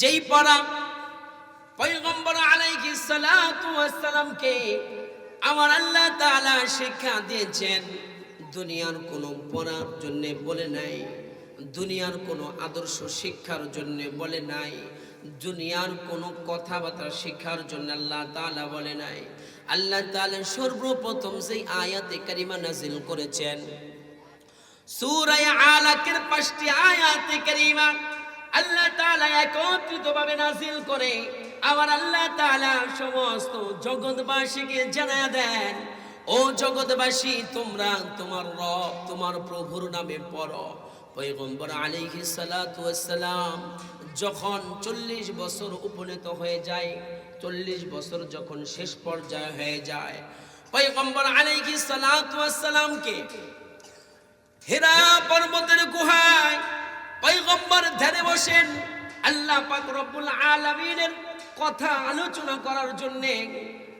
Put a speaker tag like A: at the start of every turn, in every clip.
A: যেই পড়া পয়গম্বর আলাইহিস সালাতু আমার আল্লাহ তাআলা শিক্ষা দিয়েছেন, দুনিয়ার কোনো পড়ার জন্য বলে নাই, দুনিয়ার কোনো আদর্শ শিক্ষার জন্য বলে নাই, দুনিয়ার কোনো কথাবার্তা শিক্ষার জন্য আল্লাহ তাআলা বলে নাই। আল্লাহ তাআলা সর্বপ্রথম সেই আয়াতে কারিমা নাজিল করেছেন সূরায়ে আলাকের পাঁচটি আয়াতে কারিমা আল্লাহ তাআলা একত্রিতভাবে নাজিল করে আবার আল্লাহ তাআলা সমস্ত জগৎবাসীকে জানায় দেন, ও জগৎবাসী, তোমরা তোমার রব, তোমার প্রভুর নামে পড়ো। পয়গম্বর আলাইহিস সালাতু ওয়াসসালাম যখন চল্লিশ বছর উপনীত হয়ে যায়, চল্লিশ বছর যখন শেষ পর্যায়ে হয়ে যায় আলাইহিস সালাতু ওয়াসসালামকে হেরা পর্বতের গুহায় পয়গম্বর ধ্যানে বসেন। আল্লাহ পাক রব্বুল আলামিনের কথা আলোচনা করার জন্য,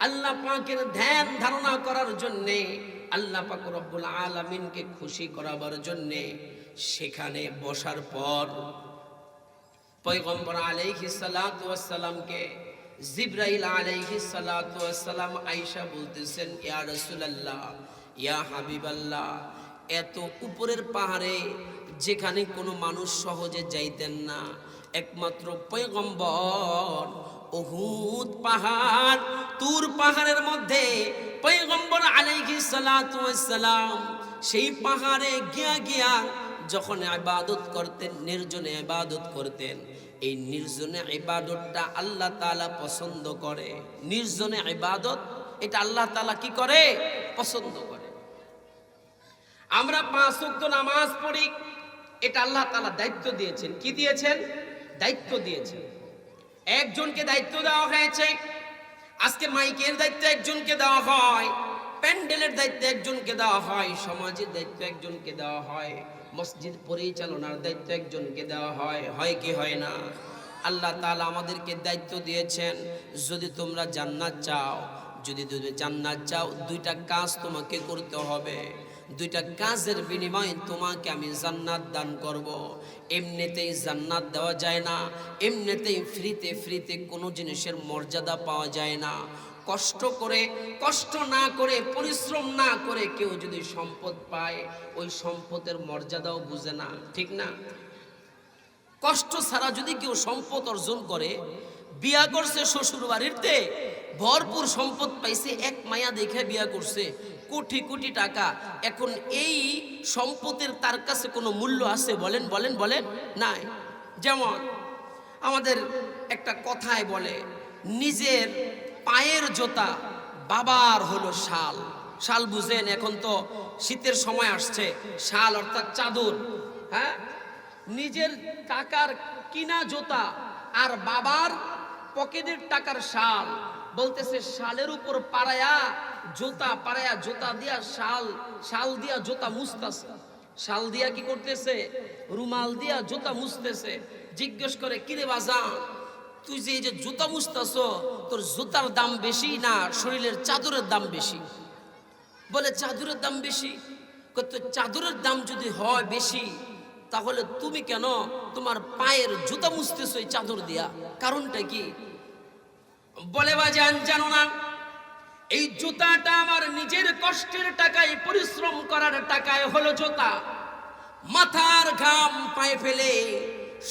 A: আল্লাহ পাকের ধ্যান ধারণা করার জন্যে, আল্লাহ পাক রব্বুল আলামিনকে খুশি করাবার জন্য সেখানে বসার পর পয়গম্বর আলাইহিস সালাতু ওয়াস জিব্রাইল আলাইহিস সালাতু ওয়াস সালাম আয়েশা বলতেছেন, ইয়া রাসূলুল্লাহ, ইয়া হাবিবাল্লাহ, এত উপরের পাহাড়ে যেখানে কোনো মানুষ সহজে যাইতেন না। একমাত্র পয়গম্বর ওহুদ পাহাড়, তুর পাহাড়ের মধ্যে পয়গম্বর ওয়াস সালাম সেই পাহাড়ে গিয়া গিয়া যখন ইবাদত করতেন, নির্জনে ইবাদত করতেন, এই নির্জনে ইবাদতটা আল্লাহ তাআলা পছন্দ করে। নির্জনে ইবাদত, এটা আল্লাহ তাআলা কি করে? পছন্দ করে। আমরা পাঁচ নামাজ পড়ি এটা আল্লাহ তালা দায়িত্ব দিয়েছেন। কি দিয়েছেন? দায়িত্ব দিয়েছেন। একজনকে দায়িত্ব দেওয়া হয়েছে, আজকে মাইকের দায়িত্ব একজনকে দেওয়া হয়, প্যান্ডেলের দায়িত্ব একজনকে দেওয়া হয়, সমাজের দায়িত্ব একজনকে দেওয়া হয়, মসজিদ পরিচালনার দায়িত্ব একজনকে দেওয়া হয়। হয় কি হয় না? আল্লাহ তালা আমাদেরকে দায়িত্ব দিয়েছেন, যদি তোমরা জান্নাত চাও, যদি জান্নাত চাও, দুইটা কাজ তোমাকে করতে হবে। দুইটা কাজের বিনিময়ে তোমাকে আমি জান্নাত দান করব। এমনিতেই জান্নাত দেওয়া যায় না, এমনিতেই ফ্রিতে ফ্রিতে কোনো জিনিসের মর্যাদা পাওয়া যায় না। কষ্ট করে, কষ্ট না করে, পরিশ্রম না করে কেউ যদি সম্পদ পায়, ওই সম্পদের মর্যাদাও বুঝে না, ঠিক না? কষ্ট ছাড়া যদি কেউ সম্পদ অর্জন করে, বিয়া করছে শ্বশুর বাড়িতে ভরপুর সম্পদ পাইছে, এক মায়া দেখে বিয়া করছে কোটি কোটি টাকা। এখন এই সম্পদের তার কাছে কোনো মূল্য আছে? বলেন বলেন বলেন। নাই। যেমন আমাদের একটা কথায় বলে, নিজের পায়ের জোতা বাবার হলো শাল। শাল বুঝেন, এখন তো শীতের সময় আসছে। শাল অর্থাৎ চাদর হ্যাঁ? নিজের টাকার কিনা জোতা আর বাবার পকেটের টাকার শাল। বলতেছে শালের উপর পাড়ায়া জুতা পাড়ায়া জুতা দিয়া শাল শাল দিয়া জুতা মুছতাছে। শাল দিয়া কি করতেছে? রুমাল দিয়া জুতা মুছতেছে। জিজ্ঞেস করে কিরে বাজান তুই যে এই যে জুতা মুছতাছ তোর জুতার দাম বেশি না শরীরের চাদরের দাম বেশি? বলে চাদরের দাম বেশি? কই, তো চাদরের দাম যদি হয় বেশি তাহলে তুমি কেন তোমার পায়ের জুতা মুছতেছো এই চাদর দিয়া? কারণটা কি? বলে বাজান জানো না, এই জুতাটা আমার নিজের কষ্টের টাকায়, পরিশ্রম করার টাকায় হলো জুতা। মাথার ঘাম পায়ে ফেলে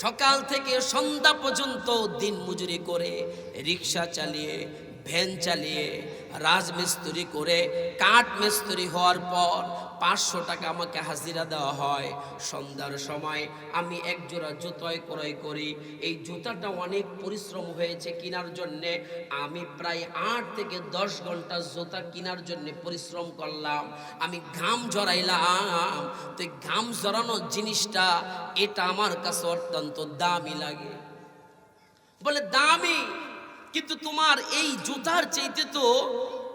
A: সকাল থেকে সন্ধ্যা পর্যন্ত দিন মজুরি করে রিক্সা চালিয়ে ভ্যান চালিয়ে রাজমিস্ত্রি করে কাঠ মিস্ত্রি হওয়ার পর পাঁচশো টাকা আমাকে হাজিরা দেওয়া হয়। সন্ধ্যার সময় আমি এক জোড়া জুতোয় ক্রয় করি। এই জুতাটা অনেক পরিশ্রম হয়েছে কেনার জন্যে। আমি প্রায় আট থেকে দশ ঘণ্টা জুতা কেনার জন্য পরিশ্রম করলাম। আমি ঘাম জড়াইলাম তো ঘাম জড়ানো জিনিসটা, এটা আমার কাছে অত্যন্ত দামি লাগে। বলে, দামি? কিন্তু তোমার এই জুতার চাইতে তো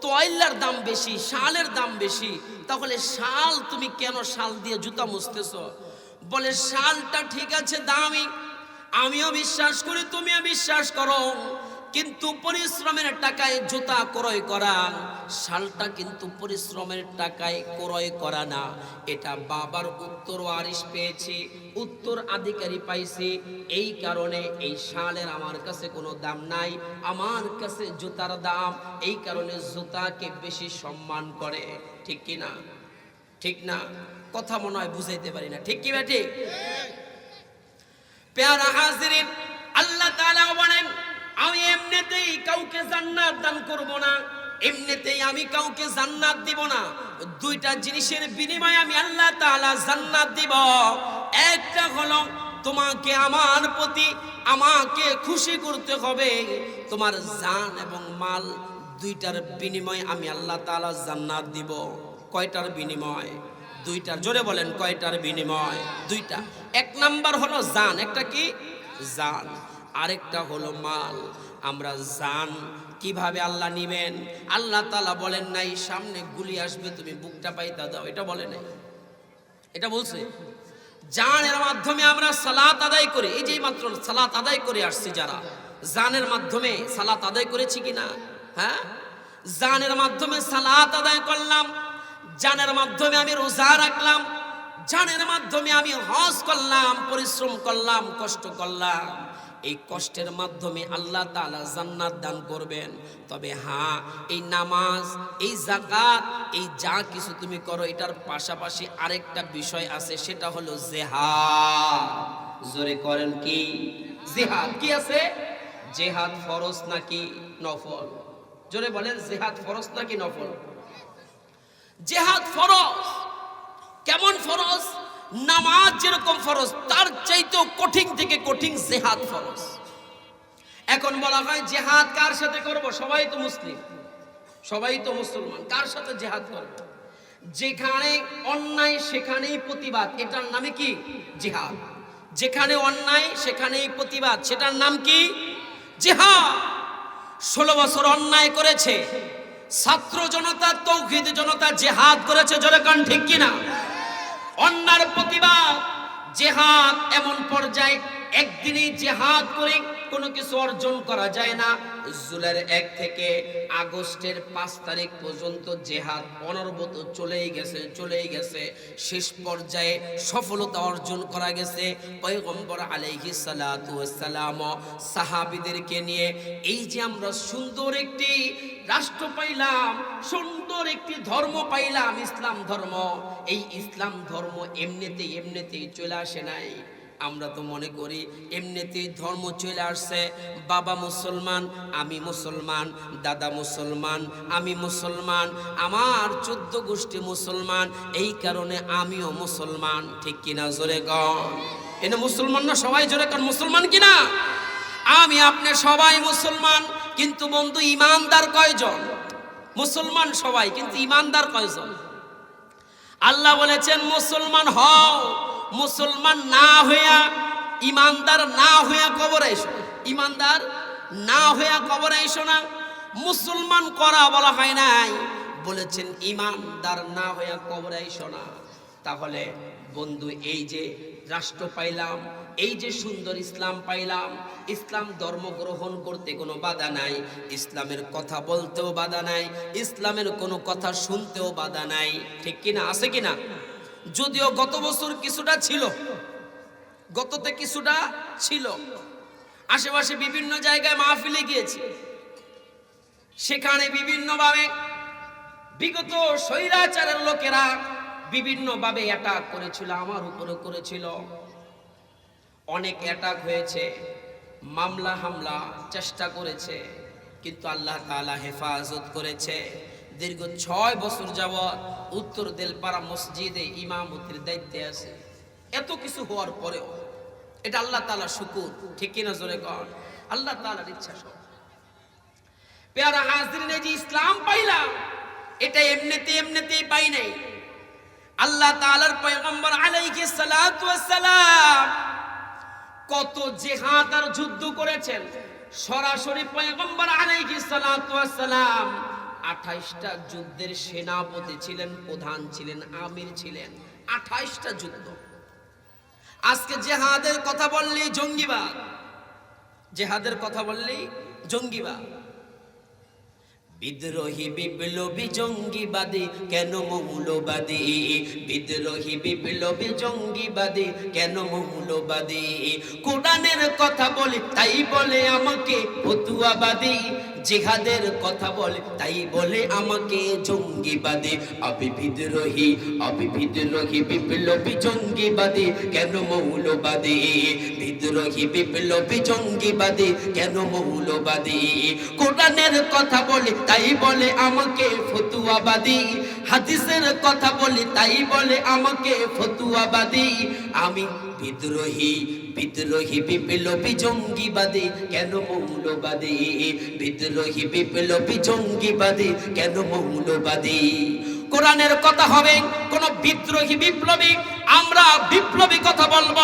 A: তয়লার দাম বেশি, শালের দাম বেশি। তাহলে শাল তুমি কেন শাল দিয়ে জুতা মুছতেছ? বলে, শালটা ঠিক আছে দামি। আমিও বিশ্বাস করি, তুমিও বিশ্বাস করো। কিন্তু পরিশ্রমের টাকায় জুতা ক্রয় করা শালটা কিন্তু পরিশ্রমের টাকায় ক্রয় করা না। এটা বাবার উত্তর ওয়ারিশ পেয়েছি উত্তর আধিকারী পাইছি। এই কারণে এই শালের আমার কাছে কোনো দাম নাই আমার কাছে জুতার দাম। এই কারণে জুতাকে বেশি সম্মান করে। ঠিক কি না? ঠিক না? কথা মনে হয় বুঝাইতে পারি না। ঠিক কি বা ঠিক। পেয়ারা হাজিরিন আল্লাহ তাআলা বলেন আমি এমনিতেই কাউকে জান্নাত দান করব না, এমনিতেই আমি কাউকে জান্নাত দিব না। দুইটা জিনিসের বিনিময়ে আমি আল্লাহ তাআলা জান্নাত দিব। একটা হলো, তোমাকে আমার প্রতি আমাকে খুশি করতে হবে। তোমার জান এবং মাল দুইটার বিনিময়ে আমি আল্লাহ তাআলা জান্নাত দিব। কয়টার বিনিময়? দুইটার, জোরে বলেন, কয়টার বিনিময়? দুইটা। এক নাম্বার হলো জান, একটা কি? জান। আরেকটা হলো মাল। আমরা জান কীভাবে আল্লাহ নিবেন? আল্লাহ তালা বলেন নাই, সামনে গুলি আসবে, তুমি বুকটা পাইতা দাও। এটা বলে নাই। এটা বলছে, জানের মাধ্যমে আমরা সালাত আদায় করি। এই যে মাত্র সালাত আদায় করে আসছি যারা, জানের মাধ্যমে সালাত আদায় করেছি কিনা? হ্যাঁ? জানের মাধ্যমে সালাত আদায় করলাম, জানের মাধ্যমে আমি রোজা রাখলাম, জানের মাধ্যমে আমি হজ করলাম, পরিশ্রম করলাম, কষ্ট করলাম। এই কষ্টের মাধ্যমে আল্লাহ তাআলা জান্নাত দান করবেন। তবে হ্যাঁ এই নামাজ, এই জাকাত এই যা কিছু তুমি করো, এটার পাশাপাশি আরেকটা বিষয় আছে, সেটা হলো জেহাদ। জোরে করেন কি? জেহাদ কি আছে? জেহাদ ফরজ নাকি নফল? জোরে বলেন, জেহাদ ফরজ নাকি নফল? জেহাদ ফরজ। কেমন ফরজ? নামাজ যেরকম ফরজ, তার চাইতেও কঠিন থেকে কঠিন জেহাদ ফরজ। এখন বলা হয়, জেহাদ কার সাথে করব? সবাই তো মুসলিম। সবাই তো মুসলমান, কার সাথে জেহাদ করব? যেখানে অন্যায়, সেখানেই প্রতিবাদ। এটার নামে কি? জিহাদ। যেখানে অন্যায়, সেখানেই প্রতিবাদ। সেটার নাম কি? জিহাদ। ষোলো বছর অন্যায় করেছে। ছাত্র জনতা, তৌহিদ জনতা জেহাদ করেছে। জোরে কান ঠিক কিনা? অন্যার প্রতিবাদ। জেহাদ এমন পর্যায়ে একদিনই জেহাদ করে কোনো কিছু অর্জন করা যায় না। জুলাইয়ের এক থেকে আগস্টের পাঁচ তারিখ পর্যন্ত জেহাদ অনর্বত চলেই গেছে চলেই গেছে। শেষ পর্যায়ে সফলতা অর্জন করা গেছে। পয়গম্বর সালাতু ওয়াসসালাম সাহাবীদেরকে নিয়ে এই যে আমরা সুন্দর একটি রাষ্ট্র পাইলাম, সুন্দর একটি ধর্ম পাইলাম, ইসলাম ধর্ম। এই ইসলাম ধর্ম এমনিতেই এমনিতেই চলে আসে নাই। আমরা তো মনে করি এমনিতেই ধর্ম চলে আসছে। বাবা মুসলমান, আমি মুসলমান, দাদা মুসলমান, আমি মুসলমান, আমার চোদ্দ গোষ্ঠী মুসলমান, এই কারণে আমিও মুসলমান। ঠিক কিনা জোরে গণ এনে মুসলমান না সবাই জোরে কন? মুসলমান কিনা আমি আপনি সবাই মুসলমান, কিন্তু বন্ধু ইমানদার কয়জন? মুসলমান সবাই, কিন্তু ইমানদার কয়জন? আল্লাহ বলেছেন, মুসলমান হও। মুসলমান না হইয়া, ইমানদার না হইয়া কবর এসো। ইমানদার না হইয়া কবর এসো না। মুসলমান করা বলা হয় নাই। বলেছেন, ইমানদার না হইয়া কবর এসো না। তাহলে বন্ধু, এই যে রাষ্ট্র পাইলাম, এই যে সুন্দর ইসলাম পাইলাম, ইসলাম ধর্ম গ্রহণ করতে কোনো বাধা নাই, ইসলামের কথা বলতেও বাধা নাই, ইসলামের কোনো কথা শুনতেও বাধা নাই। ঠিক কিনা? আছে কিনা? যদিও গত বছর কিছুটা ছিল, গততে কিছুটা ছিল। আশেপাশে বিভিন্ন জায়গায় মাহফিলে গিয়েছি। সেখানে বিভিন্নভাবে বিগত স্বৈরাচারের লোকেরা বিভিন্নভাবে অ্যাটাক করেছিল, আমার উপরে করেছিল। অনেক অ্যাটাক হয়েছে, মামলা, হামলা, চেষ্টা করেছে, কিন্তু আল্লাহ তাআলা হেফাজত করেছে। দীর্ঘ ছয় বছর যাবৎ উত্তর দেলপাড়া মসজিদে ইমামতির দায়িত্বে আছে। এত কিছু হওয়ার পরেও এটা আল্লাহ তাআলা শুকুর, ঠিক কিনা জোরে কর আল্লাহ তাআলার ইচ্ছা সব। পেয়ারা হাজরিন যে ইসলাম পাইলাম, এটা এমনিতে এমনিতেই পাই নাই। আল্লাহ তাআলার পয়গম্বর সালাতু সালাম কত জেহাদ আর যুদ্ধ করেছেন। সরাসরি পয়গম্বর সালাতু সালাম 28টা যুদ্ধের সেনাপতি ছিলেন, প্রধান ছিলেন, আমির ছিলেন। 28টা যুদ্ধ। আজকে জেহাদের কথা বললেই জঙ্গিবাদ। জেহাদের কথা বললেই জঙ্গিবাদ। বিদ্রোহী, বিপ্লবী, জঙ্গিবাদী, কেন মৌলবাদী? বিদ্রোহী, বিপ্লবী, জঙ্গিবাদী, কেন মৌলবাদী? কোরআনের কথা বলে, তাই বলে আমাকে ফতুয়াবাদী। জিহাদের কথা বলে, তাই বলে আমাকে জঙ্গিবাদী। আমি বিদ্রোহী আমি বিদ্রোহী বিপ্লবী জঙ্গিবাদী, কেন মৌলবাদী? বিদ্রোহী বিপ্লবী জঙ্গিবাদী, কেন মৌলবাদী? কোরআনের কথা বলে, তাই বলে আমাকে ফতুয়াবাদী। হাদিসের কথা বলে, তাই বলে আমাকে ফতুয়াবাদী। আমি বিদ্রোহী বিদ্রোহী বিপ্লবী জঙ্গিবাদী, কেন মৌলবাদী? বিদ্রোহী বিপ্লবী জঙ্গিবাদী, কেন মৌলবাদী? কোরআনের কথা হবে, কোন বিদ্রোহী বিপ্লবী, আমরা বিপ্লবী কথা বলব।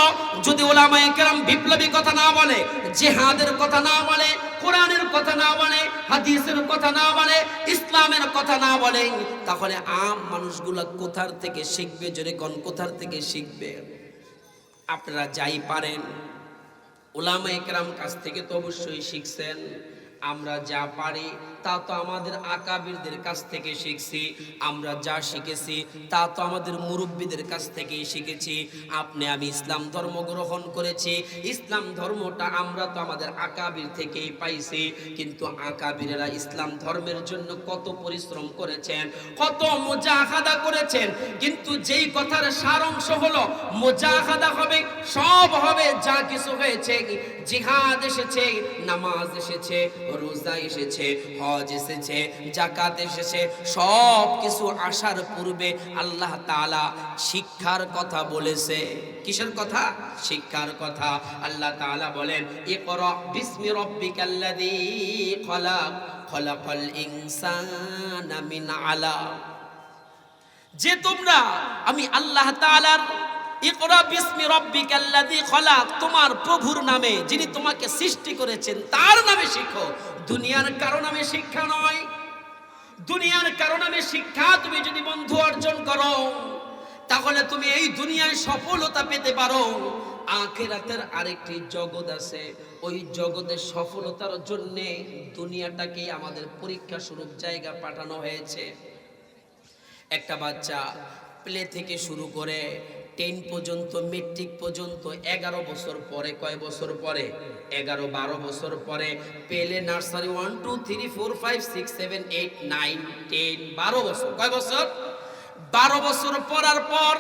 A: যদি ওলামায়ে কেরাম বিপ্লবী কথা না বলে, জেহাদের কথা না বলে, কোরআনের কথা না বলে, হাদিসের কথা না বলে, ইসলামের কথা না বলে, তাহলে আম মানুষগুলা কোথার থেকে শিখবে? জোরে কোন কোথার থেকে শিখবে? আপনারা যাই পারেন। ওলামা একরাম কাছ থেকে তো অবশ্যই শিখছেন। আমরা যা পারি তা তো আমাদের আকাবিরদের কাছ থেকে শিখছি, আমরা যা শিখেছি তা তো আমাদের মুরব্বীদের কাছ থেকেই শিখেছি। আপনি আমি ইসলাম ধর্ম গ্রহণ করেছি, ইসলাম ধর্মটা আমরা তো আমাদের আকাবির থেকেই পাইছি। কিন্তু আকাবিরেরা ইসলাম ধর্মের জন্য কত পরিশ্রম করেছেন, কত মোজাহাদা করেছেন। কিন্তু যেই কথার সারাংশ হলো, মোজাহাদা হবে, সব হবে, যা কিছু হয়েছে, জিহাদ এসেছে, নামাজ এসেছে, রোজা এসেছে হজ এসেছে জাকাত এসেছে সব কিছু আসার পূর্বে আল্লাহ তাআলা শিক্ষার কথা বলেছে। কিসের কথা? শিক্ষার কথা। আল্লাহ তাআলা বলেন, ইকরা বিসমি রাব্বিকাল্লাযী খলাক, খলাকাল ইনসানা মিন আলাক যে তোমরা, আমি আল্লাহ খলাক, তোমার প্রভুর নামে, যিনি তোমাকে সৃষ্টি করেছেন, তার নামে শিখো। দুনিয়ার কারও নামে শিক্ষা নয়। দুনিয়ার কারও নামে শিক্ষা তুমি যদি বন্ধু অর্জন করো, তাহলে তুমি এই দুনিয়ায় সফলতা পেতে পারো। আখেরাতের আরেকটি জগৎ আছে। ওই জগতের সফলতার জন্যে দুনিয়াটাকে আমাদের পরীক্ষা স্বরূপ জায়গা পাঠানো হয়েছে। একটা বাচ্চা প্লে থেকে শুরু করে টেন পর্যন্ত মেট্রিক পর্যন্ত, এগারো বছর পরে, কয় বছর পরে? এগারো, বারো বছর পরে। পেলে nursery one two three four five six seven eight nine ten বারো বছর। কয় বছর? বারো বছর পড়ার পর,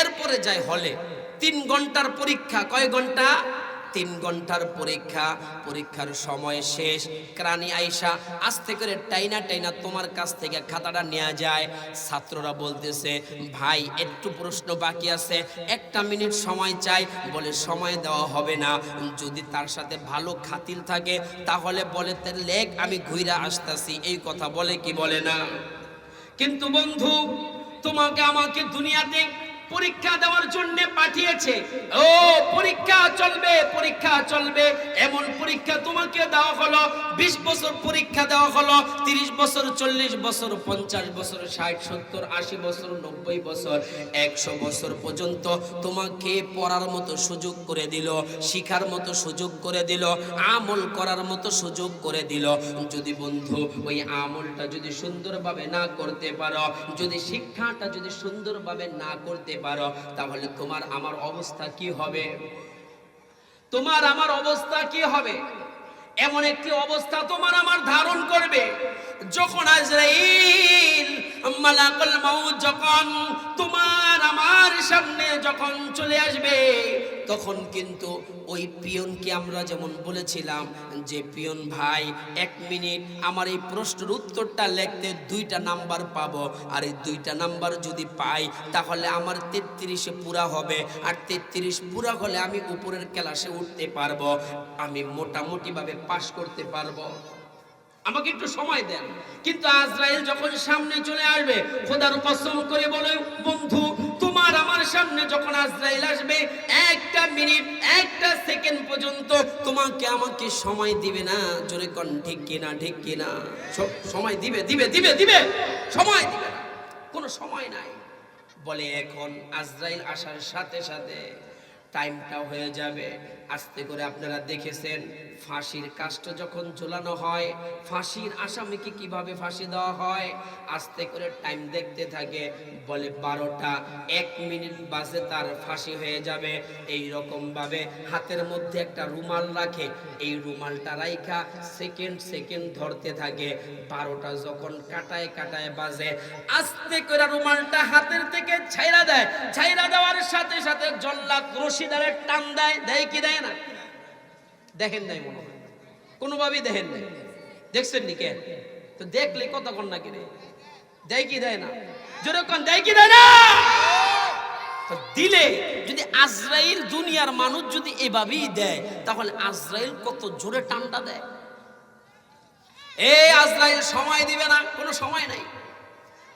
A: এরপরে যায় হলে, তিন ঘণ্টার পরীক্ষা, কয় ঘণ্টা? তিন ঘণ্টার পরীক্ষা, পরীক্ষার সময় শেষ। ক্রানি আইসা আস্তে করে টাইনা টাইনা তোমার কাছ থেকে খাতাটা নেওয়া যায়। ছাত্ররা বলতেছে, ভাই, একটু প্রশ্ন বাকি আছে। একটা মিনিট সময় চাই। বলে, সময় দেওয়া হবে না। যদি তার সাথে ভালো খাতিল থাকে, তাহলে বলে, তার লেখ আমি ঘুরে আসতাছি। এই কথা বলে কি বলে না? কিন্তু বন্ধু, তোমাকে আমাকে দুনিয়াতে পরীক্ষা দেওয়ার জন্য পাঠিয়েছে। ও, পরীক্ষা চলবে পরীক্ষা চলবে। এমন পরীক্ষা তোমাকে দেওয়া হলো, বিশ বছর পরীক্ষা দেওয়া হলো, তিরিশ বছর, চল্লিশ বছর, পঞ্চাশ বছর, ষাট, সত্তর, আশি বছর, নব্বই বছর, একশো বছর পর্যন্ত তোমাকে পড়ার মতো সুযোগ করে দিল, শিখার মতো সুযোগ করে দিল, আমল করার মতো সুযোগ করে দিল। যদি বন্ধু, ওই আমলটা যদি সুন্দরভাবে না করতে পারো, যদি শিক্ষাটা যদি সুন্দরভাবে না করতে পারো, তাহলে তোমার আমার অবস্থা কি হবে? তোমার আমার অবস্থা কি হবে? এমন একটি অবস্থা তোমার আমার ধারণ করবে। যখন আজরাইল যখন তোমার আমার সামনে যখন চলে আসবে তখন কিন্তু ওই পিয়নকে আমরা যেমন বলেছিলাম যে, পিয়ন ভাই, এক মিনিট, আমার এই প্রশ্নের উত্তরটা লিখতে দুইটা নাম্বার পাবো। আর এই দুইটা নাম্বার যদি পাই, তাহলে আমার তেত্রিশে পুরা হবে। আর তেত্রিশ পুরা হলে আমি উপরের ক্লাসে উঠতে পারব। আমি মোটামুটিভাবে পাশ করতে পারব। আমাকে একটু সময় দেন। কিন্তু আজরাইল যখন সামনে চলে আসবে, খোদার কসম করে বলে, বন্ধু তোমার আমার সামনে যখন আজরাইল আসবে, একটা মিনিট, একটা সেকেন্ড পর্যন্ত তোমাকে আমাকে সময় দিবে না। জোরে কন, ঠিক কিনা ঠিক কিনা? সময় দিবে দিবে দিবে দিবে। সময় দিবে কোনো সময় নাই। বলে এখন আজরাইল আসার সাথে সাথে টাইমটা হয়ে যাবে। আস্তে করে আপনারা দেখেছেন ফাঁসির কাষ্ট যখন ঝোলানো হয়, ফাঁসির আসামিকে কীভাবে ফাঁসি দেওয়া হয়, আস্তে করে টাইম দেখতে থাকে, বলে বারোটা, এক মিনিট বাজে তার ফাঁসি হয়ে যাবে। এই ভাবে হাতের মধ্যে একটা রুমাল রাখে, এই রুমালটা রাইখা সেকেন্ড সেকেন্ড ধরতে থাকে। বারোটা যখন কাটায় কাটায় বাজে, আস্তে করে রুমালটা হাতের থেকে ছাইরা দেয়। ছাইরা দেওয়ার সাথে সাথে জল্লাদ রশিদারে টান দেয় দেয় কি দেয় না? দেখেন নাই মনে হয়। কোনোভাবেই দেখেন নাই। দেখছেন নি কে তো দেখলে কতক্ষণ না কিনে দেয় কি দেয় না? যেরকম দেয় কি দেয় না? দিলে যদি আজরাইল দুনিয়ার মানুষ যদি এভাবেই দেয়, তাহলে আজরাইল কত জোরে টানটা দেয়? এই আজরাইল সময় দিবে না, কোনো সময় নাই।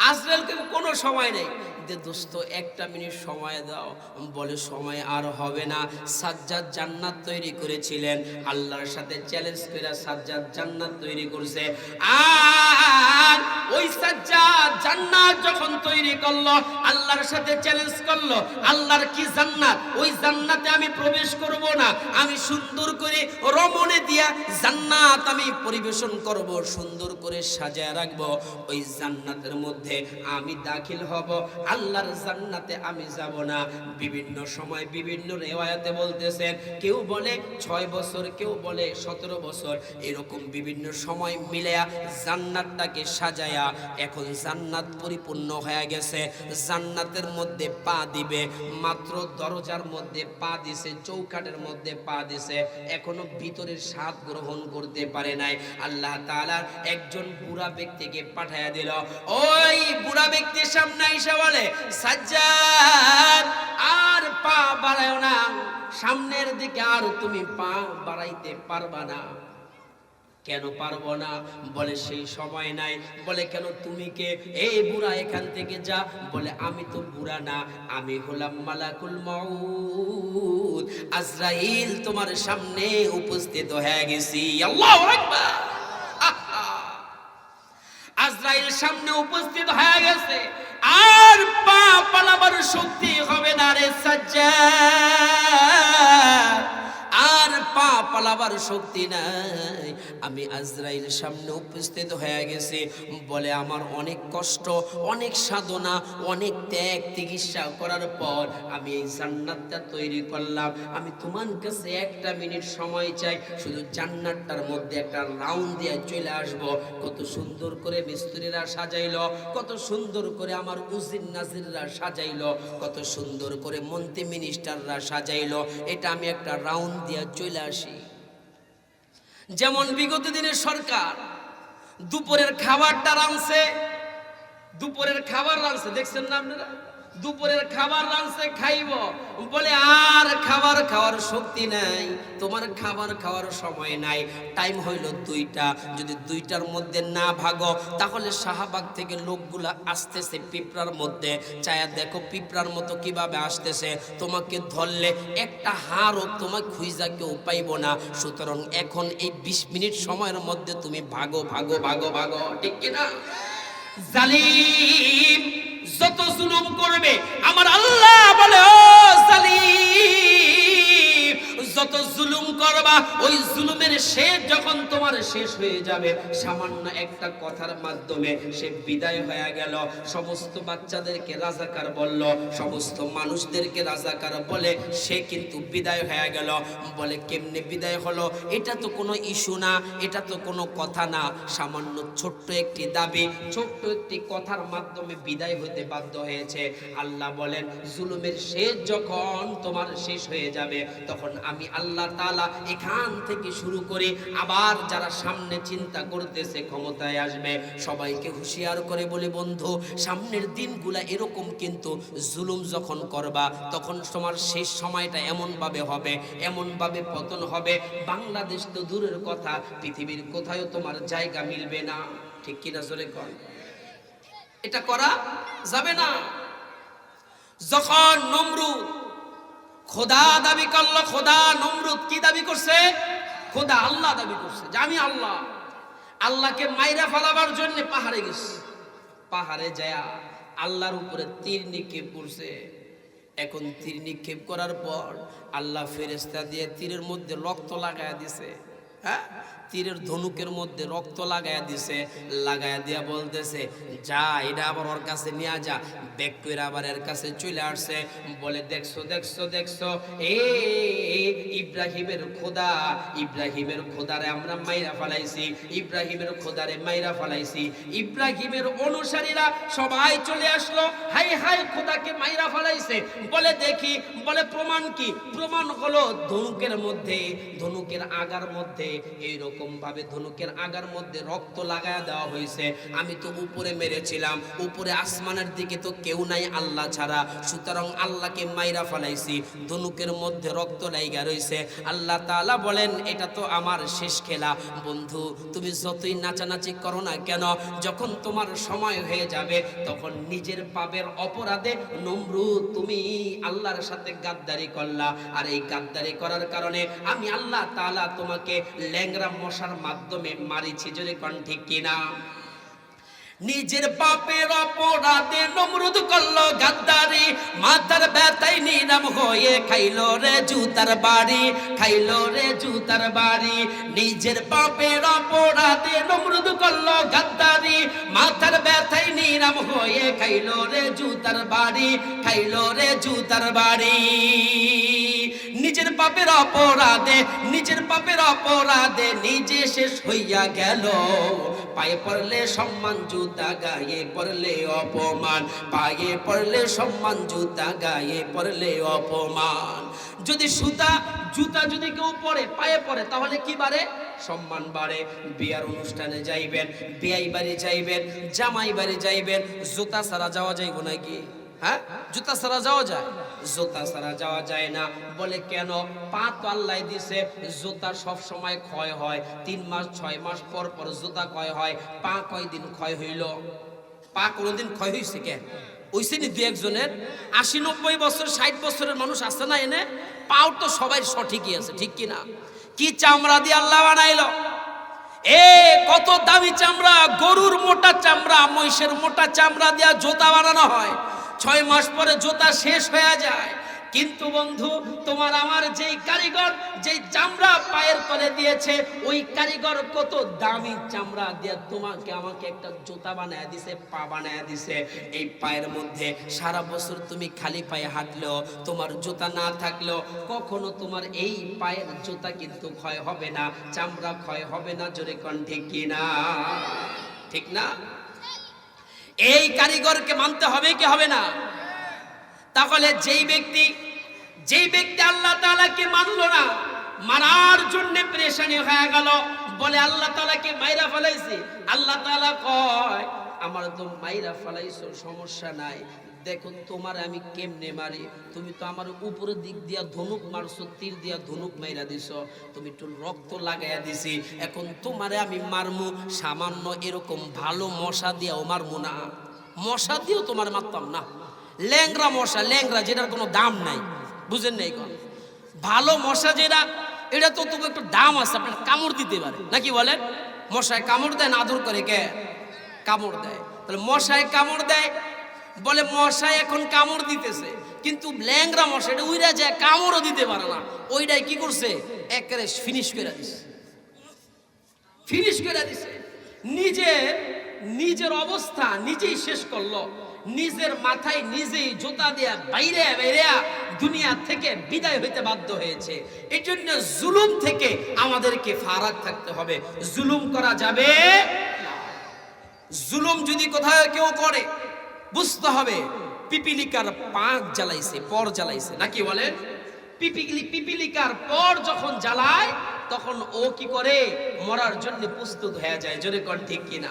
A: আজরাইলকে কোনো সময় নেই। যে দোস্ত, একটা মিনিট সময় দাও। বলে, সময় আর হবে না। সাজ্জাদ জান্নাত তৈরি করেছিলেন। আল্লাহর সাথে চ্যালেঞ্জ করে সাজ্জাদ জান্নাত তৈরি করছে। আর ওই সাজ্জাদ জান্নাত যখন তৈরি করল, আল্লাহর সাথে চ্যালেঞ্জ করল, আল্লাহর কি জান্নাত? ওই জান্নাতে আমি প্রবেশ করব না। আমি সুন্দর করে রমণে দিয়া জান্নাত আমি পরিবেশন করব, সুন্দর করে সাজায় রাখব। ওই জান্নাতের মধ্যে আমি দাখিল হব। আল্লাহর জান্নাতে আমি যাব না। বিভিন্ন সময় বিভিন্ন রেওয়ায়াতে বলতেছেন, কেউ বলে ছয় বছর, কেউ বলে সতেরো বছর। এরকম বিভিন্ন সময় মিলেয়া জান্নাতটাকে সাজায়া এখন জান্নাত পরিপূর্ণ হয়ে গেছে। জান্নাতের মধ্যে পা দিবে, মাত্র দরজার মধ্যে পা দিছে চৌকাটের মধ্যে পা দিছে। এখনও ভিতরের স্বাদ গ্রহণ করতে পারে নাই। আল্লাহ তাআলার একজন বুড়া ব্যক্তিকে পাঠায়া দিল, ওই বুড়া ব্যক্তির সামনে এসে বলে সাজ্জাদ, আর পা বাড়ায় না। সামনের দিকে আর তুমি পা বাড়াইতে পারবা না। কেন পারব না? বলে, সেই সময় নাই। বলে, কেন তুমি কে? এই বুড়া এখান থেকে যা। বলে, আমি তো বুড়া না, আমি হলাম মালাকুল মাউত। আজরাইল তোমার সামনে উপস্থিত হয়ে গেছি। আল্লাহু আকবার! আজরাইল সামনে উপস্থিত হয়ে গেছে। আর পা পালাবার শক্তি হবে না রে সাজ্জাদ। আর পা পালাবার শক্তি নাই। আমি আজরাইল সামনে উপস্থিত হয়ে গেছি। বলে আমার অনেক কষ্ট, অনেক সাধনা, অনেক ত্যাগ, চিকিৎসা করার পর আমি এই জান্নাতটা তৈরি করলাম। আমি তোমার কাছে একটা মিনিট সময় চাই, শুধু জান্নাতটার মধ্যে একটা রাউন্ড দিয়ে চলে আসব। কত সুন্দর করে মিস্ত্রিরা সাজাইলো, কত সুন্দর করে আমার উজির নাজিররা সাজাইলো, কত সুন্দর করে মন্ত্রী মিনিস্টাররা সাজাইল। এটা আমি একটা রাউন্ড দিয়ে চলে আসি। যেমন বিগত দিনের সরকার দুপুরের খাবারটা রাঁধছে দুপুরের খাবার রাঁধছে। দেখছেন না আপনারা? দুপুরের খাবার রাঁধছে, খাইব। বলে, আর খাবার খাওয়ার শক্তি নাই। তোমার খাবার খাওয়ার সময় নাই। টাইম হইল দুইটা। যদি দুইটার মধ্যে না ভাগো, তাহলে শাহবাগ থেকে লোকগুলা আসতেছে পিঁপড়ার মধ্যে। চায়া দেখো পিঁপড়ার মতো কীভাবে আসতেছে। তোমাকে ধরলে একটা হারও তোমার খুঁজা কেউ পাইব না। সুতরাং এখন এই বিশ মিনিট সময়ের মধ্যে তুমি ভাগো ভাগো ভাগো ভাগো। ঠিক কিনা? জালিম যত জুলুম করবে আমার আল্লাহ বলে ও জালিম যত জুলুম করবা, ওই জুলুমের শেষ যখন তোমার শেষ হয়ে যাবে, সামান্য একটা কথার মাধ্যমে সে বিদায় হয়ে গেল। সমস্ত বাচ্চাদেরকে রাজাকার বলল, সমস্ত মানুষদেরকে রাজাকার বলে সে কিন্তু বিদায় হয়ে গেল। বলে, কেমনে বিদায় হলো? এটা তো কোনো ইস্যু না, এটা তো কোনো কথা না। সামান্য ছোট্ট একটি দাবি, ছোট্ট একটি কথার মাধ্যমে বিদায় হতে বাধ্য হয়েছে। আল্লাহ বলেন, জুলুমের শেষ যখন তোমার শেষ হয়ে যাবে, তখন আমি আল্লাহ তালা এখান থেকে শুরু করে আবার যারা সামনে চিন্তা করতেছে ক্ষমতায় আসবে, সবাইকে হুঁশিয়ার করে বলে, বন্ধু, সামনের দিনগুলা এরকম কিন্তু জুলুম যখন করবা, তখন তোমার শেষ সময়টা এমনভাবে হবে, এমনভাবে পতন হবে। বাংলাদেশ তো দূরের কথা, পৃথিবীর কোথাও তোমার জায়গা মিলবে না। ঠিক কিনা জোরে কর এটা করা যাবে না। যখন নমরুদ খোদা দাবি করল, খোদা নমরুদ কি দাবি করছে? খোদা আল্লাহ দাবি করছে, যে আমি আল্লাহ। আল্লাহকে মাইরা ফেলাবার জন্য পাহাড়ে গেছে। পাহাড়ে যায় আল্লাহর উপরে তীর নিক্ষেপ করছে। এখন তীর নিক্ষেপ করার পর আল্লাহ ফেরেস্তা দিয়ে তীরের মধ্যে রক্ত লাগায়া দিছে। হ্যাঁ? তীরের ধনুকের মধ্যে রক্ত লাগায়া দিছে লাগায়া দিয়া বলতেছে, যা, এটা আবার ওর কাছে নিয়ে যা। ব্যাক করে আবার এর কাছে চলে আসছে, বলে, দেখছ দেখছ দেখছ, এ ইব্রাহিমের খোদা, ইব্রাহিমের খোদারে আমরা মাইরা ফালাইছি, ইব্রাহিমের খোদারে মাইরা ফালাইছি। ইব্রাহিমের অনুসারীরা সবাই চলে আসলো, হাই হাই, খোদাকে মাইরা ফালাইছে। বলে, দেখি, বলে, প্রমাণ কি? প্রমাণ হলো ধনুকের মধ্যে, ধনুকের আগার মধ্যে এইরকম ভাবে ধনুকের আগার মধ্যে রক্ত লাগায় দেওয়া হয়েছে। আমি তো উপরে মেরেছিলাম, উপরে আসমানের দিকে তো কেউ নাই আল্লাহ ছাড়া। সুতরাং আল্লাহকে মাইরা ফালাইছি, ধনুকের মধ্যে রক্ত লাইগা রয়েছে আল্লাহ তাআলা বলেন, এটা তো আমার শেষ খেলা। বন্ধু, তুমি যতই নাচানাচি করো না কেন, যখন তোমার সময় হয়ে যাবে, তখন নিজের পাপের অপরাধে নমরুদ তুমি আল্লাহর সাথে গাদ্দারি করলা। আর এই গাদ্দারি করার কারণে আমি আল্লাহ তালা তোমাকে ল্যাংরা মশার মাধ্যমে মারিছি যদি কন ঠিক কিনা? নিজের পাপের অপরাধে নমরুদ করল গাদ্দারি, মাথার ব্যথায় নিরাম হয়ে খাইলো রে জুতার বাড়ি, খাইলো রে জুতার বাড়ি। নিজের পাপের অপরাধে নমরুদ করল গাদ্দারি, মাথার ব্যথায় নিরাম হয়ে খাইলো রে জুতার বাড়ি, খাইলো রে জুতার বাড়ি। নিজের পাপের অপরাধে, নিজের পাপের অপরাধে নিজে শেষ হইয়া গেল। পায়ে পড়লে সম্মান জুতা, গায়ে পড়লে অপমান। পায়ে পড়লে সম্মান জুতা, গায়ে পড়লে অপমান। যদি সুতা, জুতা যদি কেউ পরে, পায়ে পড়ে তাহলে কি বাড়ে? সম্মান বাড়ে। বিয়ার অনুষ্ঠানে যাইবেন, বিয়াই বাড়ি যাইবেন, জামাই বাড়ি যাইবেন, জুতা ছাড়া যাওয়া যাইব নাকি? হ্যাঁ? জুতা ছাড়া যাওয়া যায়? জুতা ছাড়া যাওয়া যায় না। বলে কেন? পা তো আল্লাহ দিছে জুতা সব সময় ক্ষয় হয়। তিন মাস, ছয় মাস পর পর জুতা ক্ষয় হয়। পা কয় দিন ক্ষয় হইল? পা কোনোদিন ক্ষয় হয়েছে কেন? ওইসে নি দু একজনের? আশি, নব্বই বছর, ষাট বছরের মানুষ আছে না এনে? পাও তো সবাই সঠিকই আছে, ঠিক কি না কি চামড়া দিয়ে আল্লাহ বানাইলো? এ, কত দামি চামড়া! গরুর মোটা চামড়া, মহিষের মোটা চামড়া দিয়া জুতা বানানো হয়। ছয় মাস পরে জুতা শেষ হয়ে যায়। কিন্তু বন্ধু, তোমার আমার যেই কারিগর, যেই চামড়া পায়ের করে দিয়েছে, ওই কারিগর কত দামি চামড়া দিয়ে তোমাকে, আমাকে একটা জুতা বানায় দিছে, পা বানায় দিছে। এই পায়ের মধ্যে সারা বছর তুমি খালি পায়ে হাঁটলেও, তোমার জুতা না থাকলেও, কখনো তোমার এই পায়ের জুতা কিন্তু ক্ষয় হবে না, চামড়া ক্ষয় হবে না, জোরে কণ্ঠে কিনা ঠিক না? এই কারিগরকে মানতে হবে কি হবে না? তাহলে যেই ব্যক্তি যেই ব্যক্তি আল্লাহ তাআলাকে মানলো না মানার জন্য পরেশানি হয়ে গেল, বলে আল্লাহ তাআলাকে মাইরা ফেলাইছি। আল্লাহ তাআলা কয়, আমার তো মাইরা ফেলাইছো, সমস্যা নাই। দেখো তোমার আমি কেমনে মারি? তুমি তো আমার উপরের দিক দিয়া ধনুক মারছো, তীর দিয়া ধনুক মাইরা দিছো। তুমি একটু রক্ত লাগাইয়া দিছি। এখন তোমারে আমি মারমু, সামান্য এরকম ভালো মশা দিয়াও মারমু না। মশা দিয়েও তোমার মারতাম না। ল্যাংরা মশা ল্যাংরা যেটার কোনো দাম নাই। বুঝেন নাই কোন ভালো মশা যেটা, এটা তো তবু একটু দাম আছে, আপনার কামড় দিতে পারে। নাকি বলেন? মশায় কামড় দেয় না আদর করে কে? কামড় দেয়। তাহলে মশায় কামড় দেয় বলে মশাই এখন কামড় দিতেছে। কিন্তু ল্যাংরা মশা এটা উইরা যায়, কামড়ও দিতে পারে না। ওইটাই কি করছে? একেবারে ফিনিশ করে দিছে। ফিনিশ করে দিছে। নিজের নিজের অবস্থা নিজেই শেষ করল। নিজের মাথায় নিজেই জোতা দেয়া বাইরে বাইরে দুনিয়া থেকে বিদায় হইতে বাধ্য হয়েছে। এই জন্য জুলুম থেকে আমাদেরকে ফারাক থাকতে হবে। জুলুম করা যাবে জুলুম যদি কোথাও কেউ করে বুঝতে হবে, পিপিলিকার পাক জ্বালাইছে, পর জ্বালাইছে। নাকি বলে? পিপিলি, পিপিলিকার পর যখন জ্বালায়, তখন ও কি করে? মরার জন্য প্রস্তুত হয়ে যায়। জোরে কন ঠিক কিনা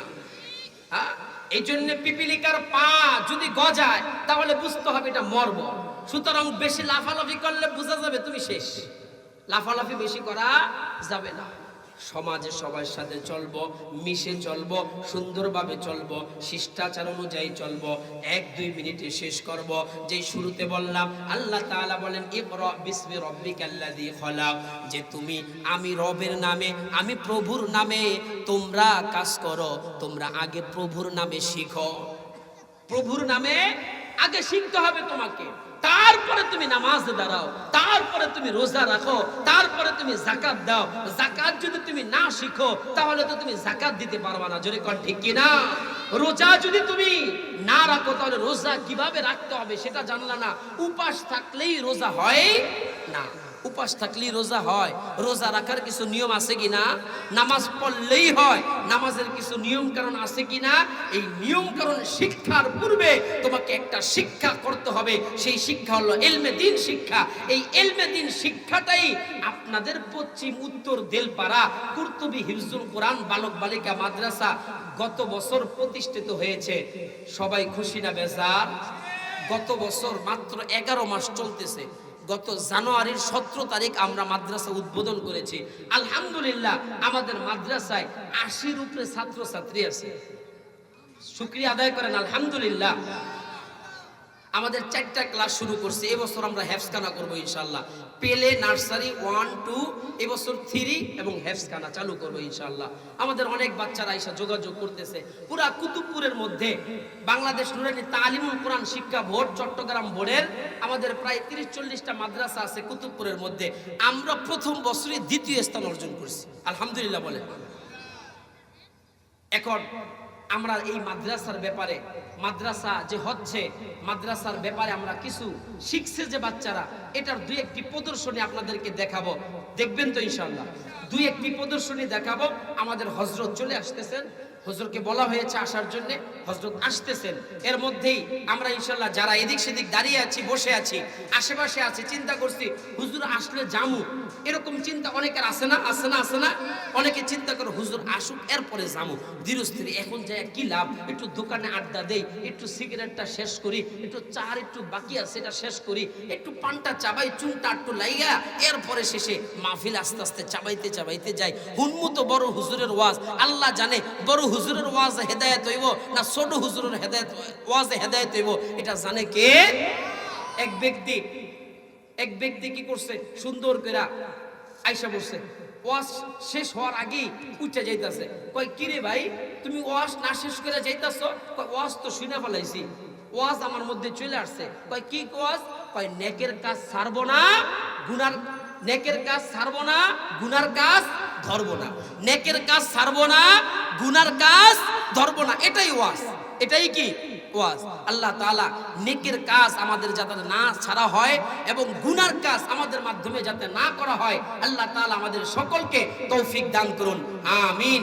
A: হ্যাঁ? এই জন্য পিপিলিকার পা যদি গজায়, তাহলে বুঝতে হবে এটা মরব। সুতরাং বেশি লাফালাফি করলে বোঝা যাবে তুমি শেষ। লাফালাফি বেশি করা যাবে না। সমাজে সবার সাথে চলবো, মিশে চলবো, সুন্দরভাবে চলব, শিষ্টাচার অনুযায়ী চলব, এক দুই মিনিটে শেষ করব। যেই শুরুতে বললাম, আল্লাহ তাআলা বলেন বিসমি রব্বিকাল্লাযী খলাক। যে তুমি, আমি রবের নামে, আমি প্রভুর নামে, তোমরা কাজ করো, তোমরা আগে প্রভুর নামে শিখো। প্রভুর নামে আগে শিখতে হবে তোমাকে। তারপরে তুমি নামাজ দাঁড়াও, তারপরে তুমি রোজা রাখো, তারপরে তুমি জাকাত দাও। জাকাত যদি তুমি না শিখো, তাহলে তো তুমি জাকাত দিতে পারবা না। জোরে কর ঠিক কি না রোজা যদি তুমি না রাখো, তাহলে রোজা কীভাবে রাখতে হবে সেটা জানলা না। উপাস থাকলেই রোজা হয় না। উপাস থাকলেই রোজা হয়। রোজা রাখার কিছু নিয়ম আছে কি না নামাজ পড়লেই হয়। নামাজের কিছু নিয়ম কারণ আছে কি না এই নিয়ম কারণ শিক্ষার পূর্বে তোমাকে একটা শিক্ষা করতে হবে। সেই শিক্ষা হলো এলমে দিন শিক্ষা। এই এলমে দিন শিক্ষাটাই আপনাদের পশ্চিম, উত্তর দেলপাড়া, কুর্তুবি হিফজুল কোরআন, বালক বালিকা মাদ্রাসা গত বছর প্রতিষ্ঠিত হয়েছে। সবাই খুশি না, বেজার? গত বছর মাত্র এগারো মাস চলতেছে। গত জানুয়ারির সতেরো তারিখ আমরা মাদ্রাসা উদ্বোধন করেছি। আলহামদুলিল্লাহ, আমাদের মাদ্রাসায় আশির উপরে ছাত্রছাত্রী আছে। শুক্রিয়া আদায় করেন, আলহামদুলিল্লাহ। আমাদের চারটা ক্লাস শুরু করছে, এবছর আমরা হ্যাফসখানা করব ইনশাল্লাহ পেলে নার্সারি ওয়ান, টু, এবছর থ্রি এবং হেফসখানা চালু করব ইনশাল্লাহ আমাদের অনেক বাচ্চারা এসে যোগাযোগ করতেছে। পুরা কুতুবপুরের মধ্যে বাংলাদেশ নুরানি তালিমুল কোরআন শিক্ষা বোর্ড চট্টগ্রাম বোর্ডের আমাদের প্রায় তিরিশ চল্লিশটা মাদ্রাসা আছে কুতুবপুরের মধ্যে। আমরা প্রথম বছরে দ্বিতীয় স্থান অর্জন করছি। আলহামদুলিল্লাহ বলে এখন আমরা এই মাদ্রাসার ব্যাপারে, মাদ্রাসা যে হচ্ছে, মাদ্রাসার ব্যাপারে আমরা কিছু শিখছে যে বাচ্চারা, এটার দুই একটি প্রদর্শনী আপনাদেরকে দেখাবো। দেখবেন তো ইনশাল্লাহ দুই একটি প্রদর্শনী দেখাবো। আমাদের হজরত চলে আসতেছেন। হজরতকে বলা হয়েছে আসার জন্য হজরত আসতেছেন। এর মধ্যেই আমরা ইনশাল্লাহ যারা এদিক সেদিক দাঁড়িয়ে আছি, বসে আছি, আশেপাশে আছি, চিন্তা করছি, হুজুর আসলে জামু এরকম চিন্তা অনেকের আছে না আছে না আছে না? অনেকে চিন্তা করে হুজুর আসুক, এরপরে জামু ধীরস্থির, এখন যায় কি লাভ? একটু দোকানে আড্ডা দেই, একটু সিগারেটটা শেষ করি, একটু চার একটু বাকি আছে এটা শেষ করি, একটু পানটা চাবাই, চুনটা একটু লাইগা এরপরে শেষে মাহফিল আস্তে আস্তে চাবাইতে চাবাইতে যায় হুনমুতো বড় হুজুরের ওয়াজ, আল্লাহ জানে, বড় হুজুরের ওয়াজ হেদায়েত হইব না ছোট হুজুরের হেদায়েত ওয়াজে হেদায়েত হইব, এটা জানে কে? এক ব্যক্তি। এক ব্যক্তি কি করছে? সুন্দর করে আইসা বসছে। ওয়াশ শেষ হওয়ার আগেই উঠে যাইতাছে। কয়, কিরে ভাই, তুমি ওয়াশ না শেষ করে যাইতাছ? কয় ওয়াশ তো শুনে ফেলাইছি। ওয়াজ আমার মধ্যে চলে আসছে। কয়, কি ওয়াজ? কয়, নেকের কাজ ছাড়বো না, গুনার নেকের কাজ ছাড়বো না, গুনার কাজ ধরবো না। নেকের কাজ ছাড়বো না, গুনার কাজ ধরবো না। এটাই ওয়াজ। এটাই কি? ওয়াজ। আল্লাহ তাআলা নেকের কাজ আমাদের যাতে না ছাড়া হয় এবং গুনার কাজ আমাদের মাধ্যমে যাতে না করা হয়, আল্লাহ তাআলা আমাদের সকলকে তৌফিক দান করুন। আমিন।